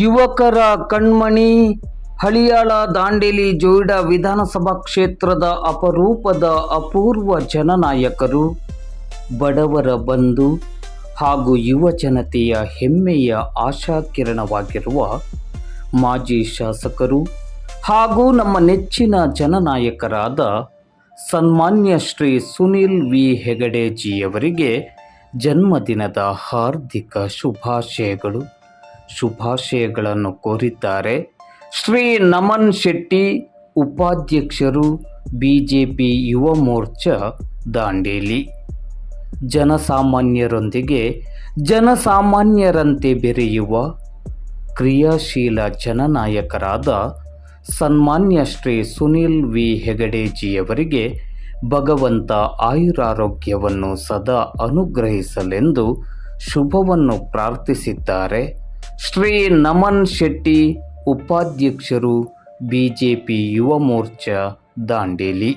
ಯುವಕರ ಕಣ್ಮಣಿ ಹಳಿಯಾಳ ದಾಂಡೇಲಿ ಜೋಯಿಡಾ ವಿಧಾನಸಭಾ ಕ್ಷೇತ್ರದ ಅಪರೂಪದ ಅಪೂರ್ವ ಜನನಾಯಕರು, ಬಡವರ ಬಂಧು ಹಾಗೂ ಯುವ ಜನತೆಯ ಹೆಮ್ಮೆಯ ಆಶಾಕಿರಣವಾಗಿರುವ ಮಾಜಿ ಶಾಸಕರು ಹಾಗೂ ನಮ್ಮ ನೆಚ್ಚಿನ ಜನನಾಯಕರಾದ ಸನ್ಮಾನ್ಯ ಶ್ರೀ ಸುನಿಲ್ ವಿ. ಹೆಗಡೆಜಿಯವರಿಗೆ ಜನ್ಮದಿನದ ಹಾರ್ದಿಕ ಶುಭಾಶಯಗಳು. ಶುಭಾಶಯಗಳನ್ನು ಕೋರಿದ್ದಾರೆ. ಶ್ರೀ ನಮನ್ ಶೆಟ್ಟಿ, ಉಪಾಧ್ಯಕ್ಷರು B J P Yuva Morcha, Dandeli. ಜನಸಾಮಾನ್ಯರೊಂದಿಗೆ ಜನಸಾಮಾನ್ಯರಂತೆ ಬೆರೆಯುವ ಕ್ರಿಯಾಶೀಲ ಜನನಾಯಕರಾದ ಸನ್ಮಾನ್ಯ ಶ್ರೀ ಸುನಿಲ್ ವಿ. ಹೆಗಡೆಜಿಯವರಿಗೆ ಭಗವಂತ ಆಯುರಾರೋಗ್ಯವನ್ನು ಸದಾ ಅನುಗ್ರಹಿಸಲೆಂದು ಶುಭವನ್ನು ಪ್ರಾರ್ಥಿಸಿದ್ದಾರೆ. ಶ್ರೀ ನಮನ್ ಶೆಟ್ಟಿ ಉಪಾಧ್ಯಕ್ಷರು ಬಿಜೆಪಿ ಯುವ ಮೋರ್ಚಾ ದಾಂಡೇಲಿ.